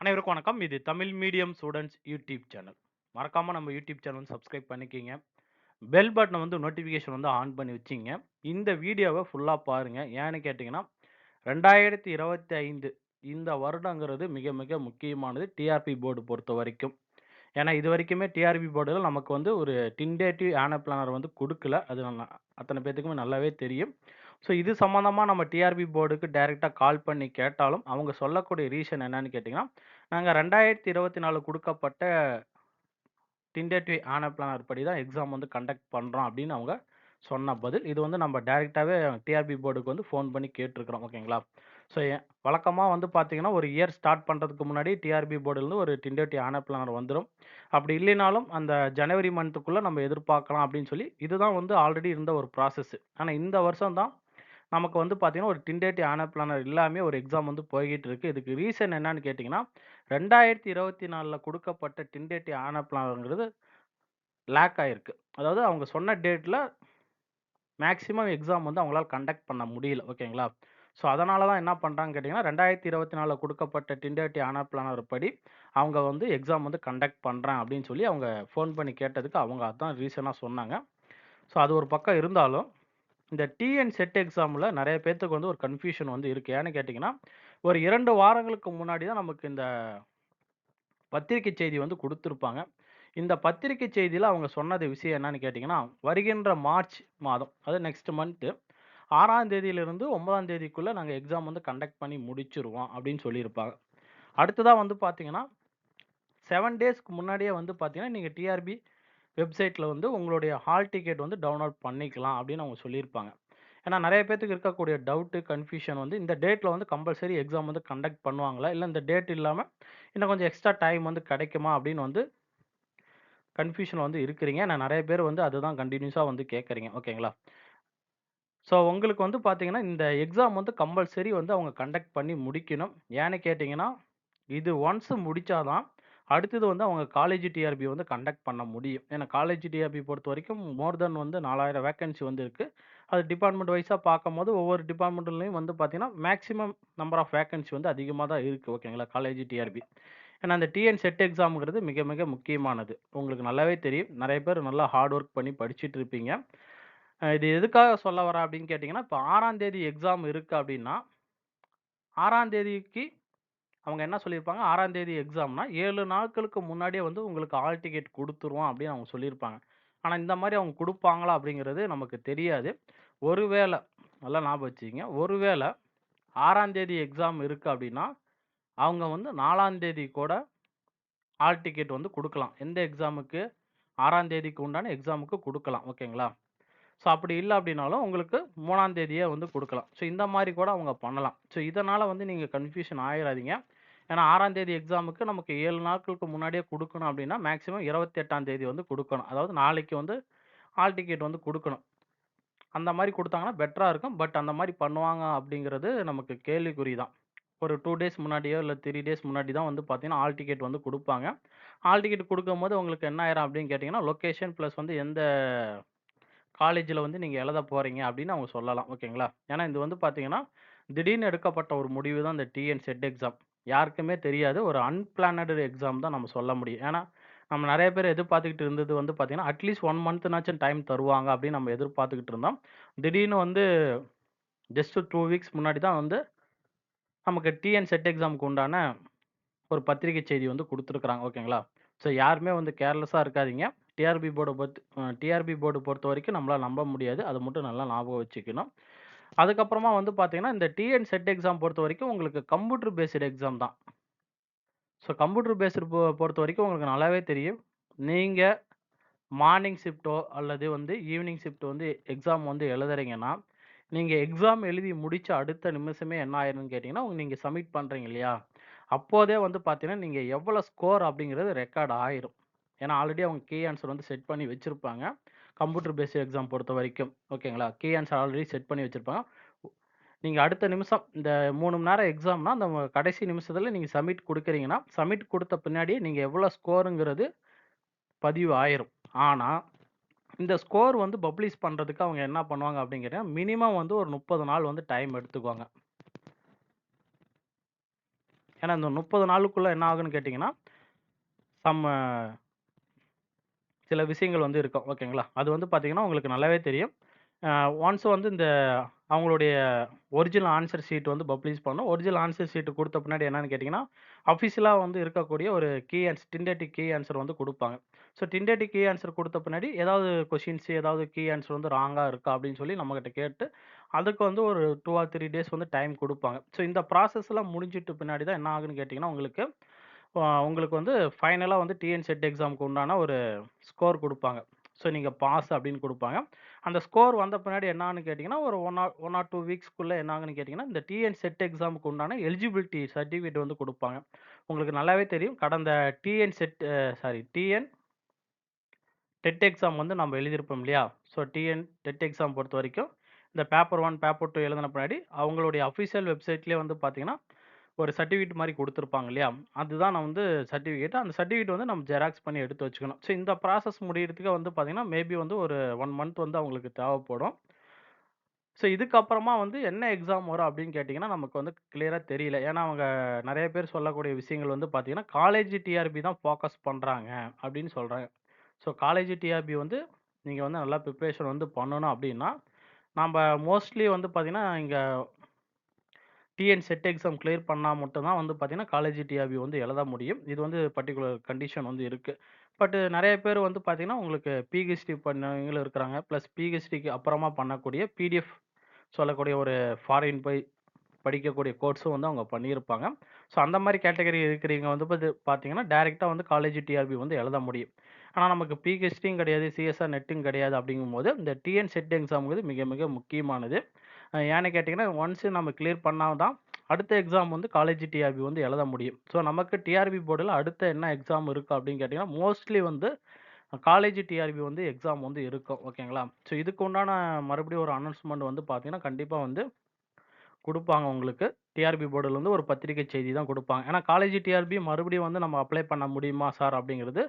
அனைவருக்கும் வணக்கம். இது Tamil medium students YouTube channel. மறக்காமல் நம்ம யூடியூப் சேனல் வந்து சப்ஸ்கிரைப் பண்ணிக்கங்க. பெல் பட்டனை வந்து நோட்டிஃபிகேஷன் வந்து ஆன் பண்ணி வச்சிங்க இந்த வீடியோவை ஃபுல்லாக பாருங்கள் ஏன்னு கேட்டிங்கன்னால் ரெண்டாயிரத்தி இருபத்தி ஐந்து இந்த வருடங்கிறது மிக மிக முக்கியமானது டிஆர்பி போர்டு பொறுத்த வரைக்கும் ஏன்னா, இது வரைக்குமே டிஆர்பி போர்டில் நமக்கு வந்து ஒரு டின்டேட்டிவ் ஆன பிளானர் வந்து கொடுக்கல அது அத்தனை பேத்துக்குமே நல்லாவே தெரியும். ஸோ இது சம்மந்தமாக நம்ம டிஆர்பி போர்டுக்கு டைரெக்டாக கால் பண்ணி கேட்டாலும், அவங்க சொல்லக்கூடிய ரீசன் என்னன்னு கேட்டீங்கன்னா, நாங்க 2024 குடுக்கப்பட்ட டென்டேட்டிவ் ஆன பிளானர் படி தான் எக்ஸாம் வந்து கண்டக்ட் பண்ணுறோம் அப்படின்னு அவங்க சொன்ன பதில். இது வந்து நம்ம டைரெக்டாகவே டிஆர்பி போர்டுக்கு வந்து ஃபோன் பண்ணி கேட்டிருக்கிறோம் ஓகேங்களா? ஸோ வழக்கமாக வந்து பார்த்தீங்கன்னா, ஒரு இயர் ஸ்டார்ட் பண்ணுறதுக்கு முன்னாடி டிஆர்பி போர்டுலேருந்து ஒரு டிண்டேட்டிவ் ஆன பிளானர் வந்துடும் அப்படி இல்லைனாலும் அந்த ஜனவரி மந்த்துக்குள்ளே நம்ம எதிர்பார்க்கலாம் அப்படின்னு சொல்லி, இதுதான் வந்து ஆல்ரெடி இருந்த ஒரு ப்ராசஸ். ஆனால் இந்த வருஷம் தான் நமக்கு வந்து பார்த்தீங்கன்னா, ஒரு டிண்டேட்டி ஆன பிளானர் இல்லாமயே ஒரு எக்ஸாம் வந்து போய்கிட்டு இருக்குது இதுக்கு ரீசன் என்னன்னு கேட்டீங்கன்னா, 2024ல குடுக்கப்பட்ட டென்டேட்டிவ் ஆனுவல் பிளானர்ங்கிறது லேக் ஆகிருக்கு அதாவது அவங்க சொன்ன டேட்டில் மேக்ஸிமம் எக்ஸாம் வந்து அவங்களால கண்டக்ட் பண்ண முடியல. ஓகேங்களா? ஸோ அதனால தான் என்ன பண்றாங்கன்னு கேட்டீங்கன்னா, 2024ல குடுக்கப்பட்ட டென்டேட்டிவ் ஆனுவல் பிளானர் படி அவங்க வந்து எக்ஸாம் வந்து கண்டக்ட் பண்ணுறேன் அப்படின்னு சொல்லி அவங்க ஃபோன் பண்ணி கேட்டதுக்கு அவங்க அதான் ரீசனாக சொன்னாங்க. ஸோ அது ஒரு பக்கம் இருந்தாலும், இந்த டிஎன் செட் எக்ஸாமில் நிறைய பேர்த்துக்கு வந்து ஒரு கன்ஃப்யூஷன் வந்து இருக்குது ஏன்னு கேட்டிங்கன்னா ஒரு இரண்டு வாரங்களுக்கு முன்னாடி தான் நமக்கு இந்த பத்திரிக்கை செய்தி வந்து கொடுத்துருப்பாங்க இந்த பத்திரிக்கை செய்தியில் அவங்க சொன்னது விஷயம் என்னன்னு கேட்டிங்கன்னா வருகின்ற மார்ச் மாதம், அதாவது நெக்ஸ்ட் மந்த்து ஆறாம் தேதியிலிருந்து ஒன்பதாம் தேதிக்குள்ளே நாங்கள் எக்ஸாம் வந்து கண்டக்ட் பண்ணி முடிச்சுருவோம் அப்படின்னு சொல்லியிருப்பாங்க. அடுத்ததாக வந்து பார்த்தீங்கன்னா, செவன் டேஸ்க்கு முன்னாடியே வந்து பார்த்தீங்கன்னா, நீங்கள் டிஆர்பி வெப்சைட்டில் வந்து உங்களுடைய ஹால் டிக்கெட் வந்து டவுன்லோட் பண்ணிக்கலாம் அப்படின்னு அவங்க சொல்லியிருப்பாங்க. ஏன்னா நிறைய பேத்துக்கு இருக்கக்கூடிய டவுட்டு, கன்ஃப்யூஷன் வந்து இந்த டேட்டில் வந்து கம்பல்சரி எக்ஸாம் வந்து கண்டக்ட் பண்ணுவாங்களா? இல்லை இந்த டேட் இல்லாமல் இன்னும் கொஞ்சம் எக்ஸ்ட்ரா டைம் வந்து கிடைக்குமா? அப்படின்னு வந்து கன்ஃபியூஷன் வந்து இருக்கிறீங்க. நான் நிறைய பேர் வந்து அதுதான் கண்டினியூஸாக வந்து கேட்குறீங்க ஓகேங்களா? ஸோ உங்களுக்கு வந்து பார்த்தீங்கன்னா, இந்த எக்ஸாம் வந்து கம்பல்சரி வந்து அவங்க கண்டக்ட் பண்ணி முடிக்கணும். ஏன்னு கேட்டிங்கன்னா இது ஒன்ஸ் முடித்தாதான் அடுத்தது வந்து அவங்க காலேஜ் டிஆர்பி வந்து கண்டக்ட் பண்ண முடியும். ஏன்னா காலேஜ் டிஆர்பி பொறுத்த வரைக்கும் மோர் தென் வந்து 4000 வேக்கன்சி வந்து இருக்குது அது டிபார்ட்மெண்ட் வைஸாக பார்க்கும்போது ஒவ்வொரு டிபார்ட்மெண்ட்லையும் வந்து பார்த்தீங்கன்னா, மேக்ஸிமம் நம்பர் ஆஃப் வேக்கன்சி வந்து அதிகமாக தான் இருக்குது ஓகேங்களா? College TRB. ஏன்னா அந்த டிஎன் செட் எக்ஸாம்ங்கிறது மிக மிக முக்கியமானது. உங்களுக்கு நல்லாவே தெரியும். நிறைய பேர் நல்லா ஹார்ட் ஒர்க் பண்ணி படிச்சுட்டு இருப்பீங்க. இது எதுக்காக சொல்ல வரேன் அப்படின்னு கேட்டிங்கன்னா இப்போ ஆறாம் தேதி எக்ஸாம் இருக்குது அப்படின்னா, ஆறாம் தேதிக்கு அவங்க என்ன சொல்லியிருப்பாங்க, ஆறாம் தேதி எக்ஸாம்னா ஏழு நாட்களுக்கு முன்னாடியே வந்து உங்களுக்கு ஆல் டிக்கெட் குடுத்துருவோம் அப்படின்னு அவங்க சொல்லியிருப்பாங்க. ஆனால் இந்த மாதிரி அவங்க கொடுப்பாங்களா அப்படிங்கிறது நமக்கு தெரியாது. ஒருவேளை நல்லா ஞாபகம் வச்சுக்கிங்க ஒருவேளை ஆறாம் தேதி எக்ஸாம் இருக்குது அப்படின்னா, அவங்க வந்து நாலாம் தேதி கூட ஆல் டிக்கெட் வந்து கொடுக்கலாம் எந்த எக்ஸாமுக்கு? ஆறாம் தேதிக்கு உண்டான எக்ஸாமுக்கு கொடுக்கலாம் ஓகேங்களா? ஸோ அப்படி இல்லை அப்படின்னாலும் உங்களுக்கு மூணாம் தேதியே வந்து கொடுக்கலாம் ஸோ இந்த மாதிரி கூட அவங்க பண்ணலாம். ஸோ இதனால் வந்து நீங்கள் கன்ஃப்யூஷன் ஆயிடாதீங்க ஏன்னா ஆறாம் தேதி எக்ஸாமுக்கு நமக்கு ஏழு நாட்களுக்கு முன்னாடியே கொடுக்கணும் அப்படின்னா, மேக்ஸிமம் 28ஆம் தேதி வந்து கொடுக்கணும் அதாவது நாளைக்கு வந்து ஆல் டிக்கெட் வந்து கொடுக்கணும் அந்த மாதிரி கொடுத்தாங்கன்னா பெட்டராக இருக்கும். பட் அந்த மாதிரி பண்ணுவாங்க அப்படிங்கிறது நமக்கு கேள்விக்குறி தான். ஒரு டூ டேஸ் முன்னாடியோ, இல்லை த்ரீ டேஸ் முன்னாடி தான் வந்து பார்த்தீங்கன்னா, ஆல் டிக்கெட் வந்து கொடுப்பாங்க ஆல் டிக்கெட் கொடுக்கும்போது உங்களுக்கு என்ன ஆயிரும் அப்படின்னு கேட்டிங்கன்னா லொக்கேஷன் ப்ளஸ் வந்து எந்த காலேஜில் வந்து நீங்கள் எழுத போகிறீங்க அப்படின்னு அவங்க சொல்லலாம். ஓகேங்களா? ஏன்னா இது வந்து பார்த்தீங்கன்னா, திடீர்னு எடுக்கப்பட்ட ஒரு முடிவு தான் இந்த டிஎன் செட் எக்ஸாம். யாருக்குமே தெரியாது. ஒரு அன்பிளானடு எக்ஸாம் தான் நம்ம சொல்ல முடியும். ஏன்னா, நம்ம நெறைய பேர் எதிர்பார்த்துக்கிட்டு இருந்தது வந்து பார்த்தீங்கன்னா, அட்லீஸ்ட் 1 மந்த்னாச்சும் டைம் தருவாங்க அப்படின்னு நம்ம எதிர்பார்த்துக்கிட்டு இருந்தோம். திடீர்னு வந்து ஜஸ்ட் 2 வீக்ஸ் முன்னாடி தான் வந்து நமக்கு டிஎன் செட் எக்ஸாம்க்கு உண்டான ஒரு பத்திரிக்கை செய்தி வந்து குடுத்துருக்காங்க. ஓகேங்களா? ஸோ யாருமே வந்து கேர்லெஸ்ஸா இருக்காதீங்க. டிஆர்பி போர்ட பொறுத்து அ டிஆர்பி போர்டு பொறுத்தவரைக்கும் நம்மளால நம்ப முடியாது. அத மட்டும் நல்லா ஞாபகம் வச்சுக்கணும். அதுக்கப்புறமா வந்து பார்த்தீங்கன்னா, இந்த டிஎன் செட் எக்ஸாம் பொறுத்த வரைக்கும் உங்களுக்கு கம்ப்யூட்டர் பேஸ்டு எக்ஸாம் தான். ஸோ கம்ப்யூட்டர் பேஸ்டு பொ பொறுத்தவரைக்கும் உங்களுக்கு நல்லாவே தெரியும். நீங்கள் மார்னிங் ஷிஃப்ட்டோ அல்லது வந்து ஈவினிங் ஷிஃப்ட் வந்து எக்ஸாம் வந்து எழுதுறீங்கன்னா, நீங்கள் எக்ஸாம் எழுதி முடித்த அடுத்த நிமிஷமே என்ன ஆயிருன்னு கேட்டிங்கன்னா நீங்கள் சப்மிட் பண்ணுறீங்க இல்லையா? அப்போதே வந்து பார்த்தீங்கன்னா, நீங்கள் எவ்வளோ ஸ்கோர் அப்படிங்கிறது ரெக்கார்ட் ஆயிரும். ஏன்னா ஆல்ரெடி அவங்க கீ ஆன்சர் வந்து செட் பண்ணி வச்சுருப்பாங்க கம்ப்யூட்டர் பேஸ்டு எக்ஸாம் பொறுத்த வரைக்கும் ஓகேங்களா? கே ஆன்சர் ஆல்ரெடி செட் பண்ணி வச்சிருப்பாங்க. நீங்கள் அடுத்த நிமிஷம் இந்த மூணு மணி நேரம் எக்ஸாம்னா, அந்த கடைசி நிமிஷத்தில் நீங்கள் சப்மிட் கொடுக்குறீங்கன்னா சப்மிட் கொடுத்த பின்னாடி நீங்கள் எவ்வளோ ஸ்கோருங்கிறது பதிவு ஆயிரும். ஆனால் இந்த ஸ்கோர் வந்து பப்ளிஷ் பண்ணுறதுக்கு அவங்க என்ன பண்ணுவாங்க அப்படின்னு கேட்டீங்கன்னா, மினிமம் வந்து ஒரு 30 நாள் வந்து டைம் எடுத்துக்குவாங்க. ஏன்னா இந்த முப்பது நாளுக்குள்ளே என்ன ஆகுன்னு கேட்டிங்கன்னா சம்ம சில விஷயங்கள் வந்து இருக்கும். ஓகேங்களா? அது வந்து பார்த்தீங்கன்னா, உங்களுக்கு நல்லாவே தெரியும். ஒன்ஸ் வந்து இந்த அவங்களுடைய ஒரிஜினல் ஆன்சர் ஷீட் வந்து பப்ளிஷ் பண்ணணும். ஒரிஜினல் ஆன்சர் ஷீட் கொடுத்த பின்னாடி என்னன்னு கேட்டிங்கன்னா அஃபிஷியலாக வந்து இருக்கக்கூடிய ஒரு key answer tentative key answer வந்து கொடுப்பாங்க ஸோ டிண்டேட்டிக் கீ ஆன்சர் கொடுத்த பின்னாடி ஏதாவது கொஷின்ஸ் ஏதாவது கீ ஆன்சர் வந்து ராங்காக இருக்கா அப்படின்னு சொல்லி நம்மக்கிட்ட கேட்டு, அதுக்கு வந்து ஒரு டூ ஆர் த்ரீ டேஸ் வந்து டைம் கொடுப்பாங்க ஸோ இந்த ப்ராசஸ்லாம் முடிஞ்சிட்டு பின்னாடி தான் என்ன ஆகுன்னு கேட்டிங்கன்னா உங்களுக்கு அ உங்களுக்கு வந்து ஃபைனலா வந்து டிஎன் செட் எக்ஸாம்க்கு உண்டான ஒரு ஸ்கோர் குடுப்பாங்க. ஸோ நீங்க பாஸ் அப்படின்னு குடுப்பாங்க. அந்த ஸ்கோர் வந்த பின்னாடி என்னான்னு ஆகுன்னு கேட்டீங்கன்னா, ஒரு 1 ஆர் 1 ஆர் 2 வீக்ஸ்க்குள்ள என்னாங்கன்னு ஆகுன்னு கேட்டீங்கன்னா, இந்த டிஎன் செட் எக்ஸாம்க்கு உண்டான எலிஜிபிலிட்டி சர்டிஃபிகேட் வந்து குடுப்பாங்க. உங்களுக்கு நல்லாவே தெரியும். கடந்த TN SET uh sorry TN TET exam வந்து நம்ம எழுதியிருப்போம் இல்லையா? ஸோ டிஎன் டெட் எக்ஸாம் பொறுத்தவரைக்கும், இந்த பேப்பர் 1, பேப்பர் 2 எழுதின பின்னாடி அவங்களுடைய அஃபிஷியல் வெப்சைட்லயே வந்து பார்த்தீங்கன்னா, ஒரு சர்டிஃபிகேட் மாதிரி கொடுத்துருப்பாங்க இல்லையா? அதுதான் நான் வந்து சர்டிஃபிகேட். அந்த சர்டிஃபிகேட் வந்து நம்ம ஜெராக்ஸ் பண்ணி எடுத்து வச்சுக்கணும். ஸோ இந்த ப்ராசஸ் முடியறதுக்கு வந்து பார்த்திங்கன்னா மேபி வந்து ஒரு ஒன் மந்த் வந்து அவங்களுக்கு தேவைப்படும். ஸோ இதுக்கப்புறமா வந்து என்ன எக்ஸாம் வரும் அப்படின்னு கேட்டிங்கன்னா நமக்கு வந்து கிளியராக தெரியல. ஏன்னா அவங்க நிறைய பேர் சொல்லக்கூடிய விஷயங்கள் வந்து பார்த்திங்கன்னா காலேஜ் டிஆர்பி தான் ஃபோக்கஸ் பண்ணுறாங்க அப்படின்னு சொல்கிறாங்க ஸோ காலேஜ் டிஆர்பி வந்து நீங்கள் வந்து நல்லா ப்ரிப்ரேஷன் வந்து பண்ணணும் அப்படின்னா, நம்ப மோஸ்ட்லி வந்து பார்த்திங்கன்னா இங்கே டிஎன் செட் எக்ஸாம் கிளியர் பண்ணால் மட்டும் தான் வந்து பார்த்தீங்கன்னா, காலேஜ் டிஆர்பி வந்து எழுத முடியும். இது வந்து பர்ட்டிகுலர் கண்டிஷன் வந்து இருக்குது பட் நிறைய பேர் வந்து பார்த்தீங்கன்னா, உங்களுக்கு பிஹெச்டி பண்ணவங்களும் இருக்கிறாங்க. பிளஸ் பிஹெச்டிக்கு அப்புறமா பண்ணக்கூடிய பிடிஎஃப் சொல்லக்கூடிய ஒரு ஃபாரின் போய் படிக்கக்கூடிய கோர்ஸும் வந்து அவங்க பண்ணியிருப்பாங்க. ஸோ அந்த மாதிரி கேட்டகரி இருக்கிறவங்க வந்து பாத்து பார்த்தீங்கன்னா, டேரெக்டாக வந்து காலேஜ் டிஆர்பி வந்து எழுத முடியும். ஆனால் நமக்கு பிஹெச்டியும் கிடையாது, சிஎஸ்ஆர் நெட்டும் கிடையாது அப்படிங்கும்போது, இந்த டிஎன் செட் எக்ஸாம்ங்கிறது மிக மிக முக்கியமானது. ஏன்னு கேட்டிங்கன்னா ஒன்ஸ் நம்ம கிளியர் பண்ணால் தான் அடுத்த எக்ஸாம் வந்து காலேஜ் டிஆர்பி வந்து எழுத முடியும். ஸோ நமக்கு டிஆர்பி போர்டில் அடுத்த என்ன எக்ஸாம் இருக்குது அப்படின்னு கேட்டிங்கன்னா மோஸ்ட்லி வந்து காலேஜ் டிஆர்பி வந்து எக்ஸாம் வந்து இருக்கும். ஓகேங்களா? ஸோ இதுக்கு உண்டான மறுபடியும் ஒரு அனௌன்ஸ்மெண்ட் வந்து பார்த்தீங்கன்னா, கண்டிப்பாக வந்து கொடுப்பாங்க உங்களுக்கு. டிஆர்பி போர்டுலேருந்து ஒரு பத்திரிக்கை செய்தி தான் கொடுப்பாங்க ஏன்னா காலேஜ் டிஆர்பி மறுபடியும் வந்து நம்ம அப்ளை பண்ண முடியுமா சார் அப்படிங்கிறது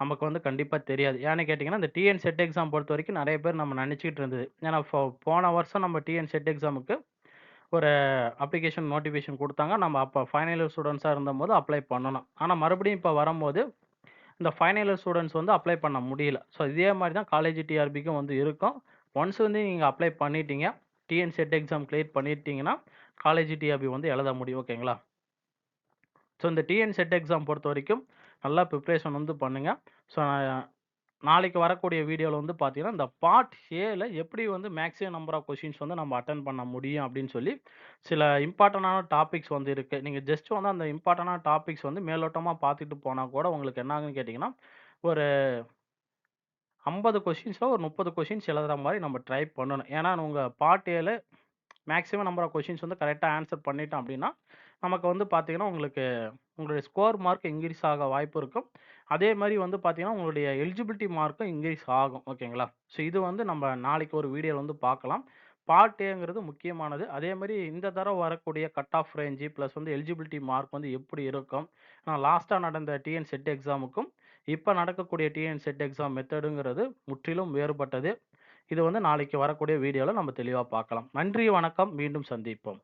நமக்கு வந்து கண்டிப்பா தெரியாது. ஏன்னு கேட்டீங்கன்னா, இந்த டிஎன் செட் எக்ஸாம் பொறுத்தவரைக்கும் நெறைய பேர் நம்ம நெனச்சுக்கிட்டு இருந்தது. ஏன்னா ஃபோ போன வருஷம் நம்ம டிஎன் செட் எக்ஸாமுக்கு ஒரு அப்ளிகேஷன் நோட்டிஃபிகேஷன் குடுத்தாங்க. நம்ம அப்ப ஃபைனல் இயர் ஸ்டூடண்ட்ஸா இருந்தம்போது அப்ளை பண்ணணும். ஆனா மறுபடியும் இப்ப வரம்போது, இந்த ஃபைனல் இயர் ஸ்டூடண்ட்ஸ் வந்து அப்ளை பண்ண முடியல. ஸோ இதே மாரி தான் காலேஜ் டிஆர்பிக்கும் வந்து இருக்கும். ஒன்ஸ் வந்து நீங்க அப்ளை பண்ணிட்டீங்க, டிஎன் செட் எக்ஸாம் கிளியர் பண்ணிட்டீங்கன்னா, காலேஜ் டிஆர்பி வந்து எழுத முடியும். ஓகேங்களா? ஸோ இந்த டிஎன் செட் எக்ஸாம் பொறுத்தவரைக்கும் நல்லா ப்ரிப்ரேஷன் வந்து பண்ணுங்கள் ஸோ நாளைக்கு வரக்கூடிய வீடியோவில் வந்து பார்த்தீங்கன்னா, இந்த பார்ட் ஏல எப்படி வந்து மேக்ஸிமம் நம்பர் ஆஃப் கொஷின்ஸ் வந்து நம்ம அட்டன் பண்ண முடியும் அப்படின்னு சொல்லி, சில இம்பார்ட்டன்டான டாபிக்ஸ் வந்து இருக்குது நீங்கள் ஜஸ்ட் வந்து அந்த இம்பார்ட்டண்டான டாபிக்ஸ் வந்து மேலோட்டமாக பார்த்துட்டு போனால் கூட உங்களுக்கு என்ன கேட்டிங்கன்னா ஒரு ஐம்பது கொஷின்ஸில் ஒரு முப்பது கொஷின்ஸ் எழுதுற மாதிரி நம்ம ட்ரை பண்ணணும். ஏன்னா உங்கள் பார்ட் ஏல மேக்ஸிமம் நம்பர் ஆஃப் கொஷின்ஸ் வந்து கரெக்டாக ஆன்சர் பண்ணிட்டோம் அப்படின்னா, நமக்கு வந்து பார்த்தீங்கன்னா, உங்களுக்கு உங்களுடைய ஸ்கோர் மார்க் இன்க்ரீஸ் ஆக வாய்ப்பு இருக்கும். அதே மாதிரி வந்து பார்த்தீங்கன்னா, உங்களுடைய எலிஜிபிலிட்டி மார்க்கும் இன்க்ரீஸ் ஆகும். ஓகேங்களா? ஸோ இது வந்து நம்ம நாளைக்கு ஒரு வீடியோவில் வந்து பார்க்கலாம். பார்ட் ஏங்கிறது முக்கியமானது. அதே மாதிரி இந்த தடவை வரக்கூடிய கட் ஆஃப் ரேஞ்சு ப்ளஸ் வந்து எலிஜிபிலிட்டி மார்க் வந்து எப்படி இருக்கும்? ஆனால் லாஸ்ட்டாக நடந்த டிஎன் செட் எக்ஸாமுக்கும், இப்போ நடக்கக்கூடிய டிஎன் செட் எக்ஸாம் மெத்தடுங்கிறது முற்றிலும் வேறுபட்டது. இது வந்து நாளைக்கு வரக்கூடிய வீடியோவில் நம்ம தெளிவாக பார்க்கலாம். நன்றி, வணக்கம். மீண்டும் சந்திப்போம்.